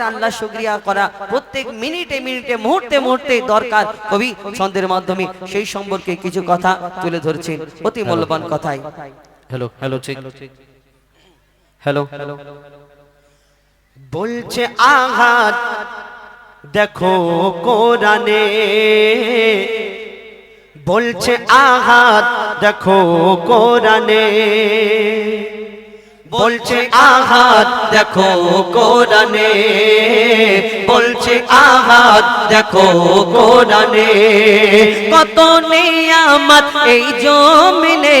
আল্লাহ শুক্রিয়া করা। প্রত্যেক মিনিটে মিনিটে মুহূর্তে মুহূর্তে দরকার। কবি ছন্দের মাধ্যমে সেই সম্পর্কে কিছু কথা তুলে ধরছেন। অতি মূল্যবান কথাই। Hello hello check hello hello. বলছে আঘাত দেখো কোরআনে। বলছে আঘাত দেখো কোরআনে। বলছে আহাত দেখো কোরআনে। বলছে আহাত দেখো কোরআনে। কত নিয়ামত এই জমিনে।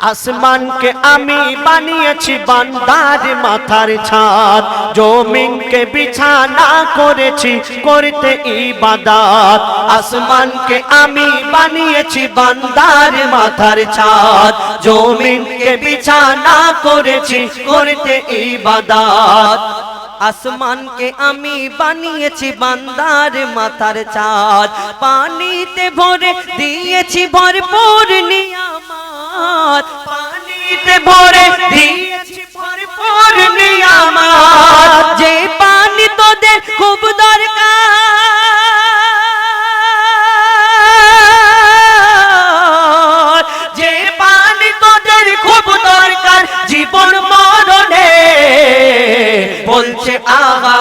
আসমানকে আমি বানিয়েছি বান্দার মাথার ছাদ। জমিনকে বিছানা করেছি, করতে ইবাদাত। আসমানকে আমি বানিয়েছি বান্দার মাথার ছাদ। জমিনকে বিছানা করেছি, করতে ইবাদাত। আসমানকে আমি বানিয়েছি বান্দার মাথার চাঁদ পানিতে ভরে দিয়েছি ভরপুর নিয়ামত পানিতে ভরে দিয়েছি ভরপুর নিয়ামত। যে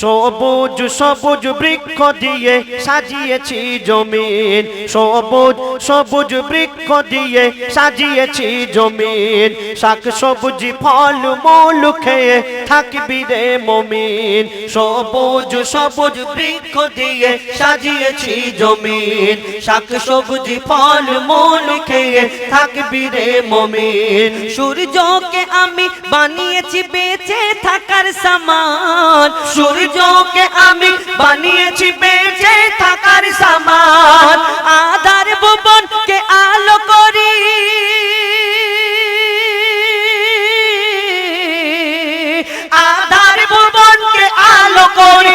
সবুজ সবুজ বৃক্ষ দিয়ে সাজিয়েছি জমিন। সবুজ সবুজ বৃক্ষ দিয়ে সাজিয়েছি জমিন। শাক, সবুজি, ফল, মূল খেয়ে থাকবি রে মমিন। সবুজ সবুজ বৃক্ষ দিয়ে সাজিয়েছি জমিন। শাক, সবুজি, ফল, মূল খেয়ে থাকবি রে মমিন। সূর্যকে আমি বানিয়েছি, বেঁচে থাকার সামান। সূর্যকে আমি বানিয়েছি বেঁচে থাকার সামান। আধার ভুবনকে আলো করি। আধার ভুবনকে আলো করি।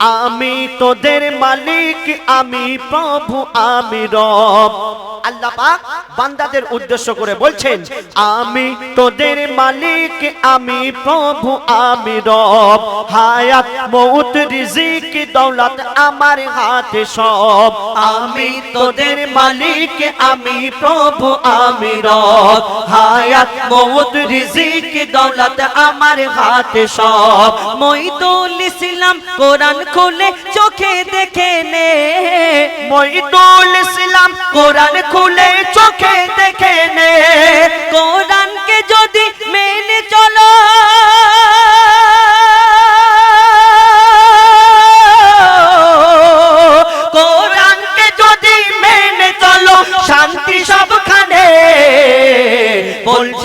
আমি তোদের মালিক আমি প্রভু আমি রব। আল্লাহ পাক বান্দাদের উদ্দেশ্য করে বলছেন, আমি তোদের মালিক, আমি প্রভু, আমি রব। হায়াত মৌত রিজিক, দৌলত আমার হাতে সব। আমি তোদের মালিক, আমি প্রভু, আমি রব। হায়াত মৌত রিজিক, দৌলত আমার হাতে সব। মইদুল ইসলাম কোরআন খুলে চোখে দেখে নে। মইদুল ইসলাম কোরআন খুলে চোখে দেখে নে। কোরআনকে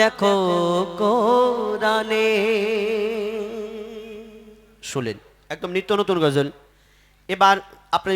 দেখো কোরআনে। শুনলেন একদম নিত্য নতুন গজল। এবার আপনার